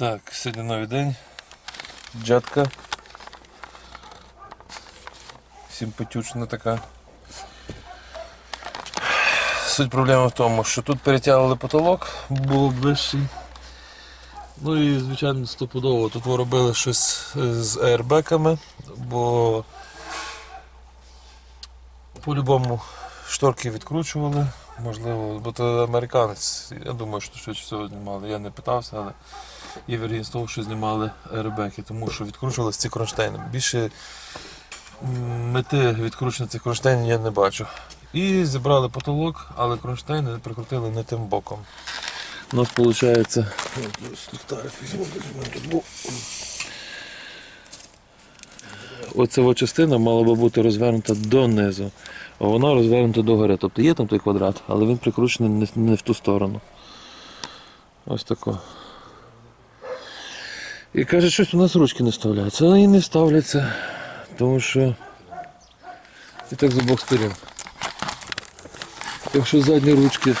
Так, сьогодні новий день. Джатка. Симпатючна така. Суть проблеми в тому, що тут перетягували потолок, був вищий. Ну і звичайно стопудово тут робили щось е, з аербеками, бо по-любому шторки відкручували, можливо, бо то американець. Я думаю, що швидше всього знімали. Я не питався, але є вірогідність того, що знімали аербеки, тому що відкручували ці кронштейни. Більше мети відкручення цих кронштейнів я не бачу. І зібрали потолок, але кронштейни прикрутили не тим боком. У нас виходить. Оця частина мала би бути розвернута донизу, а вона розвернута догори. Тобто є там той квадрат, але він прикручений не в ту сторону. Ось тако. І каже, щось у нас ручки не вставляються. Вони не вставляться, тому що і так з обох сторін. Якщо задні ручки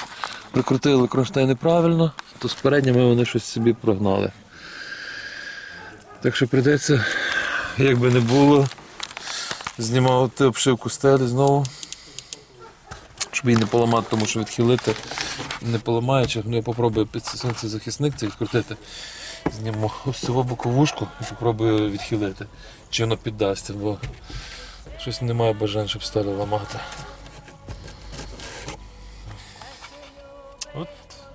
прикрутили кронштейни правильно, то з передніми вони щось собі прогнали. Так що прийдеться, як би не було, знімати обшивку стелі знову, щоб її не поламати, тому що відхилити не поламаючи. Ну я попробую під захисник цей відкрутити. Зніму ось цю боковушку і попробую відхилити. Чи воно піддасться, бо щось немає бажань, щоб стелю ламати. От,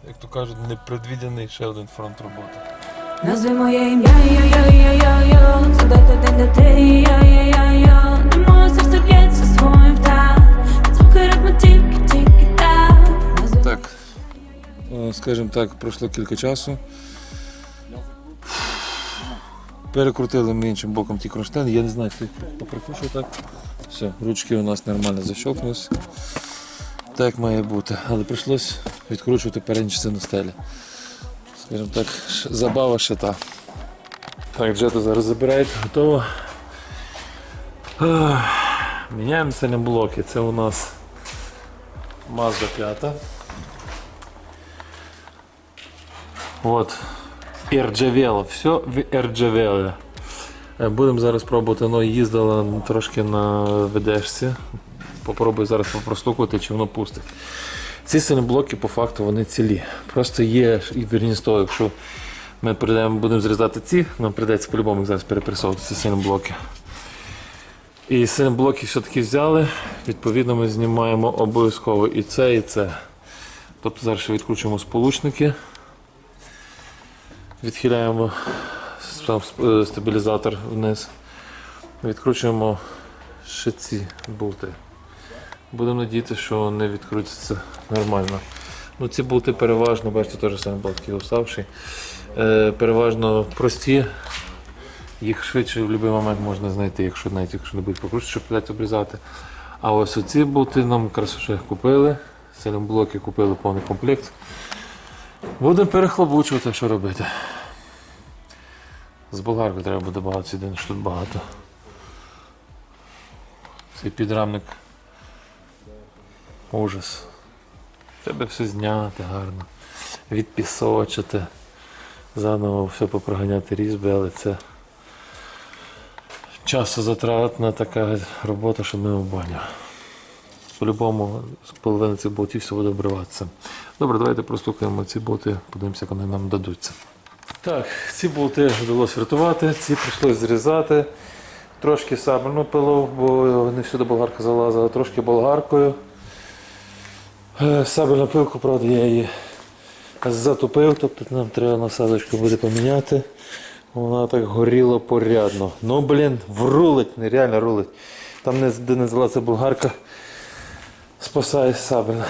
як то кажуть, непредвідений ще один фронт роботи. Назви моє ім'я, йо-йо-йо-йо-йо Задайте день до ти, йо-йо-йо-йо Де моє серце б'ється з так Звуки ритму тільки, тільки так Так, е, скажімо так, пройшло кілька часу. Перекрутили ми іншим боком ті кронштейни. Я не знаю, хто їх так. Все, ручки у нас нормально защелкнулися. Так має бути. Але прийшлось відкручувати передню частину стелі. Скажімо так, забава ще та. Так, джета зараз забирають, готово. Міняємо блоки. Це у нас Mazda 5. От. Ірджавело. Все в Ірджавелі. Е, Будемо зараз пробувати. Ну, їздила трошки на ведешці. Попробую зараз попростукати, чи воно пустить. Ці сильні блоки по факту вони цілі. Просто є, і з того, якщо ми будемо зрізати ці, нам прийдеться по-любому зараз перепресовувати ці сильні блоки. І сильні блоки все-таки взяли. Відповідно, ми знімаємо обов'язково і це, і це. Тобто зараз ще відкручуємо сполучники. Відхиляємо е, стабілізатор вниз. Відкручуємо ще ці болти. Будемо надіятися, що вони відкрутяться нормально. Ну, ці болти переважно, бачите, теж саме болт такий уставший. Е, переважно прості. Їх швидше в будь-який момент можна знайти, якщо навіть якщо не будуть покручені, щоб придеться обрізати. А ось оці болти нам якраз купили. Силим блоки купили повний комплект. Будемо перехлобучувати, що робити. З болгаркою треба буде багато сідин, що тут багато. Цей підрамник. Ужас. Треба все зняти гарно, відпісочити, заново все попроганяти різьби, але це часозатратна така робота, що не в баню. По-любому з половини цих болтів все буде обриватися. Добре, давайте простукаємо ці болти, подивимося, як вони нам дадуться. Так, ці болти вдалося врятувати, ці прийшлось зрізати. Трошки сабельно пилов, бо не всюди болгарка залазила, трошки болгаркою. Е, Сабельну пилку, правда, я її затупив, тобто нам треба насадочку буде поміняти. Вона так горіла порядно. Ну, блін, врулить, нереально рулить. Там не, де не залазиться болгарка, спасає сабельна.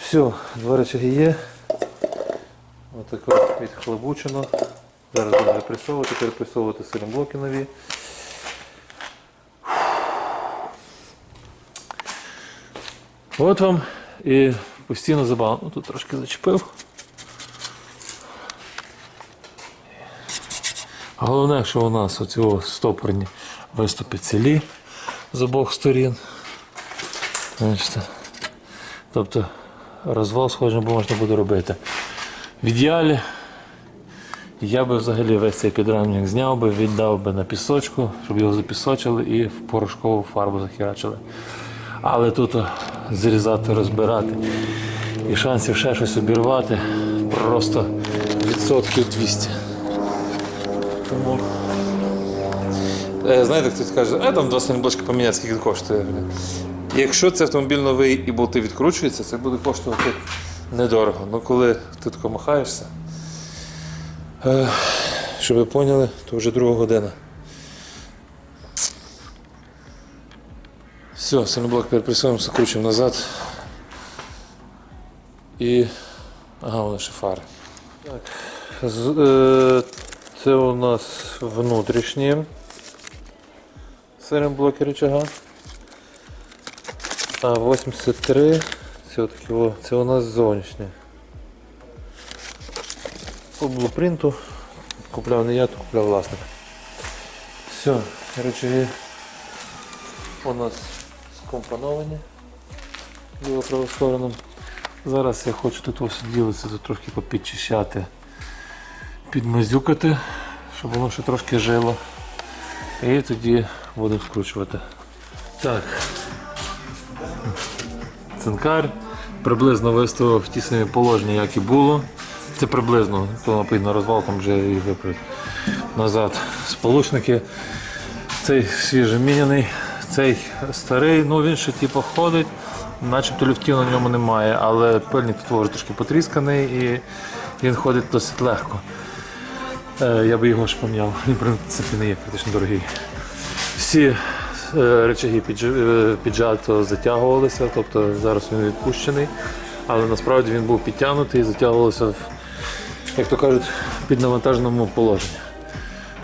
Все, два речаги є. Отако відхлебучено. Зараз будемо запресовувати, перепресовувати сильні блоки нові. От вам і постійно забава. Ну, тут трошки зачепив. Головне, що у нас оці стопорні виступи цілі з обох сторін. Тобто розвал схоже, можна буде робити. В ідеалі Я би взагалі весь цей підрамник зняв би, віддав би на пісочку, щоб його запісочили і в порошкову фарбу захерачили. Але тут зрізати, розбирати і шансів ще щось обірвати просто відсотків 200. Тому Е, Знаєте, хтось каже, а там два сильноблочки поміняти, скільки коштує. Якщо це автомобіль новий і болти відкручуються, це буде коштувати недорого. Ну коли ти тако махаєшся, е, щоб ви поняли, то вже друга година. Все, сильноблок перепресуємо, закручуємо назад. І. Ага, вони ще фари. Так. З, е, це у нас внутрішні сирим блоки рычага. А 83 це, такі, о, це у нас зовнішні. По блупринту купляв не я, то купляв власник. Все, рычаги у нас скомпоновані ліво праву. Зараз я хочу тут ось ділитися, тут трошки попідчищати, підмазюкати, щоб воно ще трошки жило. І тоді будемо скручувати. Так. Цинкар приблизно виставив ті самі положення, як і було. Це приблизно, то напевно розвалком вже і виправить. Назад сполучники. Цей свіжоміняний, цей старий, ну він ще типу ходить, начебто люфтів на ньому немає, але пильник тут трошки потрісканий і він ходить досить легко. Е, Я би його ж поміняв. Він, в принципі, не є критично дорогий. Всі речаги підж- е, піджато затягувалися, тобто зараз він відпущений, але насправді він був підтягнутий і затягувався в, як то кажуть, піднавантаженому положенні.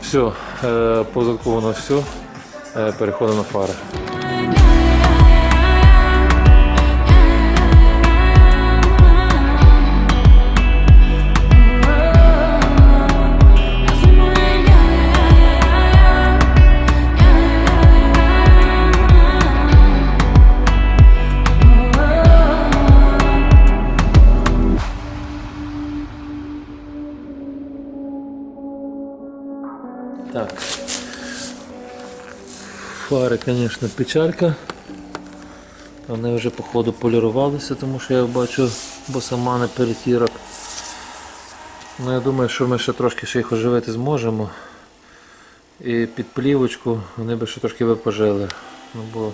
Все, е, позадковано все. Е, Переходимо на фари. Фари, звісно, печалька. Вони вже походу полірувалися, тому що я бачу босамани перетірок. Ну, я думаю, що ми ще трошки ще їх оживити зможемо. І під плівочку вони би ще трошки би пожили. Ну, бо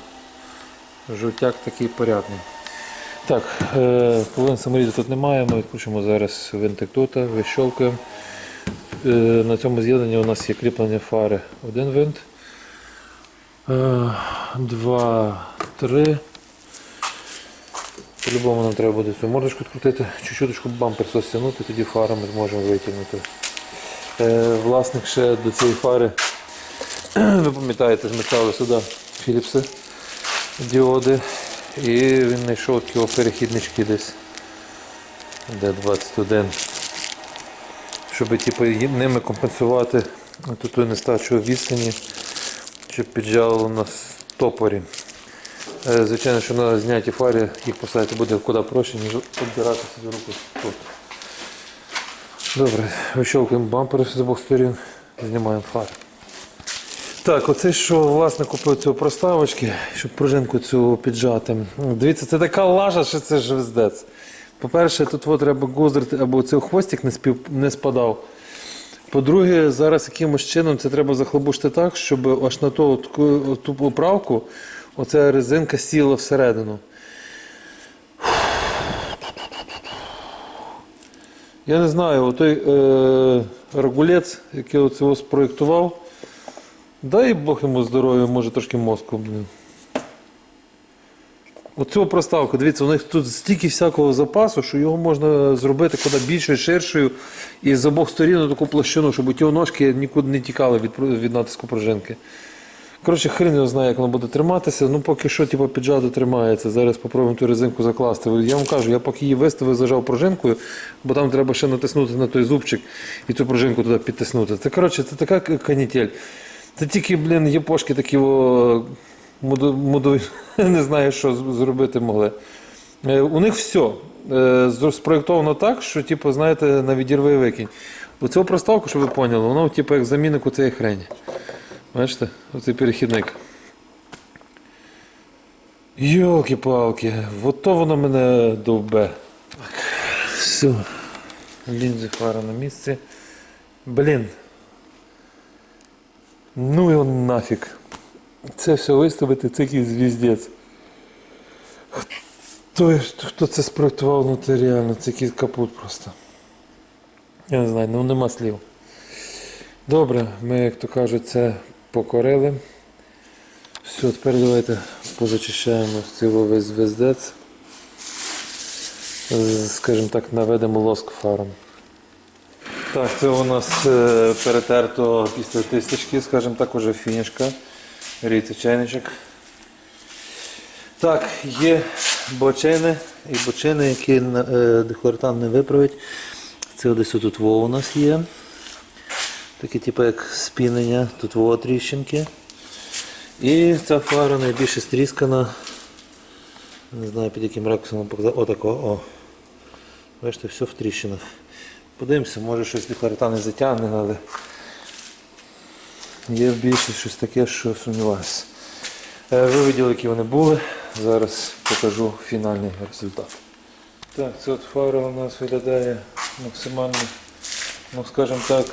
жовтяк такий порядний. Так, е, половин саморізу тут немає, ми відкручуємо зараз винтик тут, вищолкуємо. Е, На цьому з'єднанні у нас є кріплення фари. Один винт. Е, Два, три. По-любому нам треба буде цю мордочку відкрутити, чуть-чуточку бампер состягнути, тоді фару ми зможемо витягнути. Е, Власник ще до цієї фари, ви пам'ятаєте, ми ставили сюди Філіпси діоди. І він знайшов такі перехіднички десь. Де 21 щоб типу, ними компенсувати ту нестачу відстані, щоб піджало на стопорі. Е, Звичайно, що на знятій фарі їх поставити буде куди проще, ніж обдирати собі руку тут. Добре, вищовкуємо бампери з обох сторін, знімаємо фари. Так, оце що власне купив цю проставочки, щоб пружинку цю піджати. Дивіться, це така лажа, що це ж вездець. По-перше, тут треба гузрити, або цей хвостик не, спів, не спадав. По-друге, зараз якимось чином це треба захлобушити так, щоб аж на ту, ту поправку оця резинка сіла всередину. Я не знаю, отой е, рагулець, який оце спроєктував, дай Бог йому здоров'я, може трошки мозку. Блін. Оцю проставку, дивіться, у них тут стільки всякого запасу, що його можна зробити куди більшою, ширшою і з обох сторін таку площину, щоб ті ножки нікуди не тікали від, від натиску пружинки. Коротше, хрен його знає, як воно буде триматися. Ну, поки що, типу, піджато тримається. Зараз спробуємо ту резинку закласти. Я вам кажу, я поки її виставив, зажав пружинкою, бо там треба ще натиснути на той зубчик і цю пружинку туди підтиснути. Це коротше, це така канітель. Це тільки, блін, єпошки такі о, мудові, не знаю, що зробити могли. Е, У них все спроєктовано так, що, типу, знаєте, на відірви викинь. Оцю проставку, щоб ви поняли, воно типу, як замінник у цієї хрені. Бачите? Оцей перехідник. Йолки-палки, от то воно мене довбе. Все. Лінзи фара на місці. Блін. Ну його нафіг. Це все виставити, це якийсь звіздець. Хто, хто це спроектував, ну це реально, це якийсь капут просто. Я не знаю, ну нема слів. Добре, ми, як то кажуть, це покорили. Все, тепер давайте позачищаємо цього весь звездець. З- Скажімо так, наведемо лоск фаром. Так, це у нас е, перетерто після тисточки, скажімо так, уже фінішка. Ріється чайничок. Так, є бочини і бочини, які е, дехлоретан не виправить. Це десь тут во у нас є. Таке типу як спінення, тут во тріщинки. І ця фара найбільше стріскана. Не знаю під яким ракурсом показати. Отако, о. Бачите, все в тріщинах. Подивимося, може щось дехлоретан не затягне, але є в більшість щось таке, що сумніваюся. Е, Ви виділи, які вони були. Зараз покажу фінальний результат. Так, це от фара у нас виглядає максимально, ну скажімо так,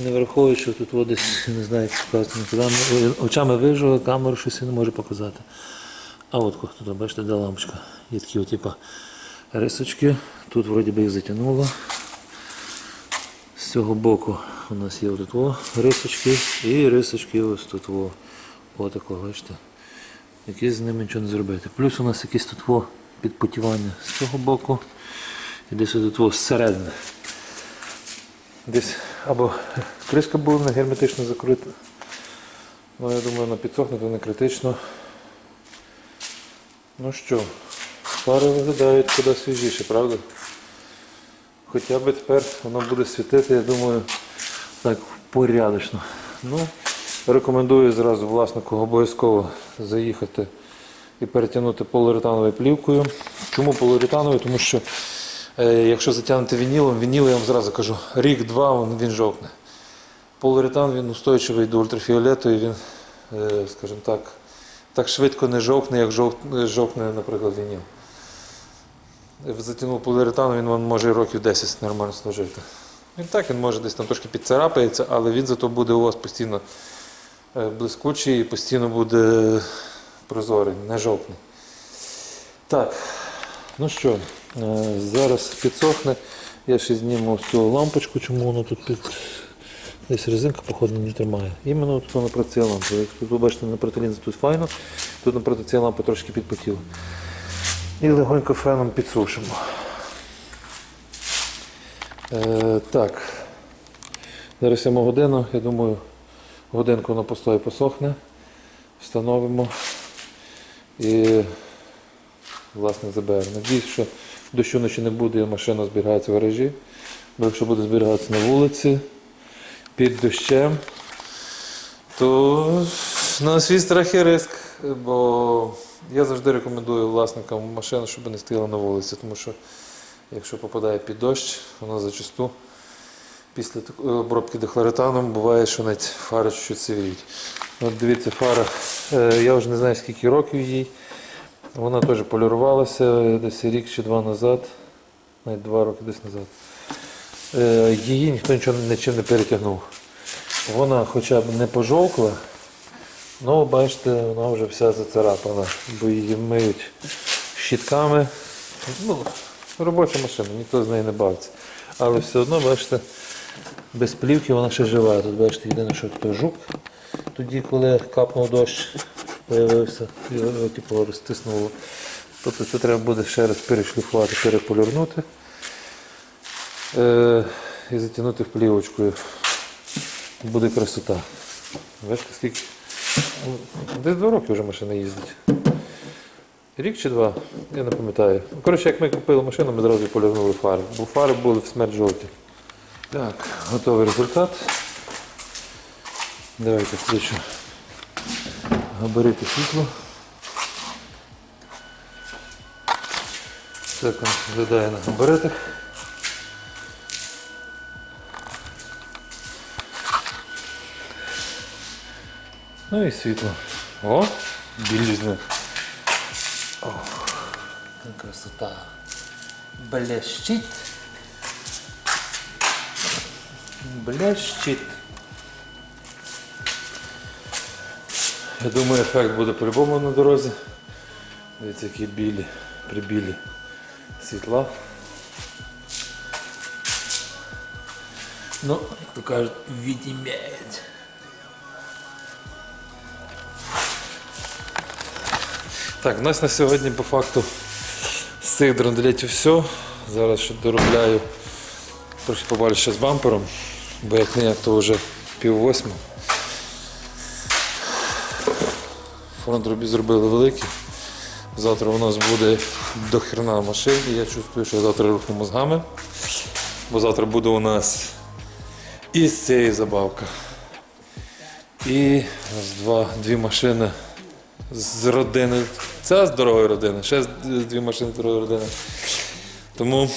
не враховуючи, тут от десь, не знаю, як сказати, нікуди очами вижу, камеру щось не можу показати. А от тут, бачите, де лампочка. Є такі от, типу, рисочки. Тут вроді би їх затягнуло. З цього боку у нас є отут рисочки і рисочки ось тут. Отако, бачите. Якісь з ними нічого не зробити. Плюс у нас якісь тут підпотівання з цього боку. І десь тут зсередини. Десь або кришка була не герметично закрита. Ну, я думаю, вона підсохне, то не критично. Ну що, фари виглядають куди свіжіше, правда? Хоча б тепер воно буде світити, я думаю, так порядочно. Ну, рекомендую зразу власнику обов'язково заїхати і перетягнути поліуретановою плівкою. Чому поліуретановою? Тому що е, якщо затягнути вінілом, вініл, я вам зразу кажу, рік-два він, жовкне. Поліуретан він устойчивий до ультрафіолету і він, е, скажімо так, так швидко не жовкне, як жовк- жовкне, наприклад, вініл. Затягнув поліуретан, він вам може років 10 нормально служити. Він так, він може десь там трошки підцарапається, але він зато буде у вас постійно е, блискучий і постійно буде прозорий, не жовтний. Так, ну що, е, зараз підсохне. Я ще зніму цю лампочку, чому воно тут під. Десь резинка, походу, не тримає. Іменно тут напроти цієї лампи. Як тут ви бачите, напроти лінзи тут файно, тут напроти цієї лампи трошки підпотіло. І легонько феном підсушимо. Е, так. Зараз 7 година, я думаю, годинку воно постоє посохне. Встановимо і власне заберемо. Надіюсь, що дощу ночі не буде, машина зберігається в гаражі. Бо якщо буде зберігатися на вулиці під дощем, то на свій страх і риск. Бо я завжди рекомендую власникам машин, щоб не стояла на вулиці, тому що якщо попадає під дощ, воно зачасту після такої обробки дехлоретаном буває, що навіть фари чуть сивіють. От дивіться, фара, е, я вже не знаю скільки років їй. Вона теж полірувалася десь рік чи два назад, навіть два роки десь назад. Е, Її ніхто нічого нічим не перетягнув. Вона хоча б не пожовкла, але бачите, вона вже вся зацарапана, бо її миють щітками. Ну, робоча машина, ніхто з неї не бавиться. Але все одно, бачите, без плівки вона ще жива. Тут бачите, єдине, що тут жук. Тоді, коли капнув дощ, появився, його типу, розтиснуло. Тобто це треба буде ще раз перешліфувати, переполірнути е, і затягнути плівочкою. Буде красота. Бачите, скільки? Десь два роки вже машина їздить. Рік чи два, я не пам'ятаю. Коротше, як ми купили машину, ми одразу полірнули фари, бо фари були в смерть жовті. Так, готовий результат. Давайте включу габарити світло. Він виглядає на габаритах. Ну і світло. О, білізне. Красота. Блещить. Блещить. Я думаю, ефект буде по-любому на дорозі. Дивіться, які білі, прибілі світла. Ну, як то кажуть, відім'ять. Так, у нас на сьогодні по факту з цих драндулетів все. Зараз ще доробляю трохи побачу з бампером, бо як не як то вже пів восьми. Фронт робіт зробили великий. Завтра у нас буде до хрена машин, і я чувствую, що завтра рухну мозгами. Бо завтра буде у нас і з цієї забавка. І раз, два, дві машини з родини. Це з дорогої родини, ще з дві машини з дорогої родини. Тому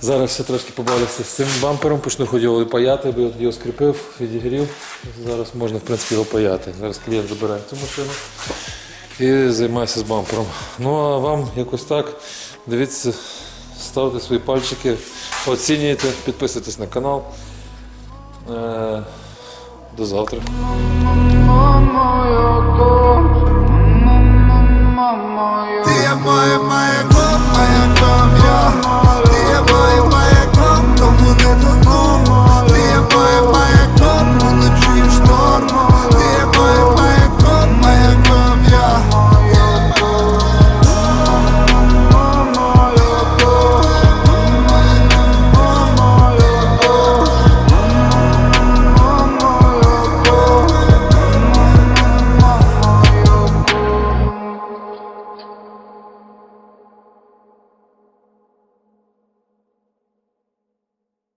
зараз ще трошки побавлюся з цим бампером, почну його паяти, бо я тоді його скріпив, відігрів. Зараз можна в принципі його паяти. Зараз клієнт забирає цю машину і займаюся з бампером. Ну а вам якось так. Дивіться, ставте свої пальчики, оцінюйте, підписуйтесь на канал. До завтра. Ти є моє, моє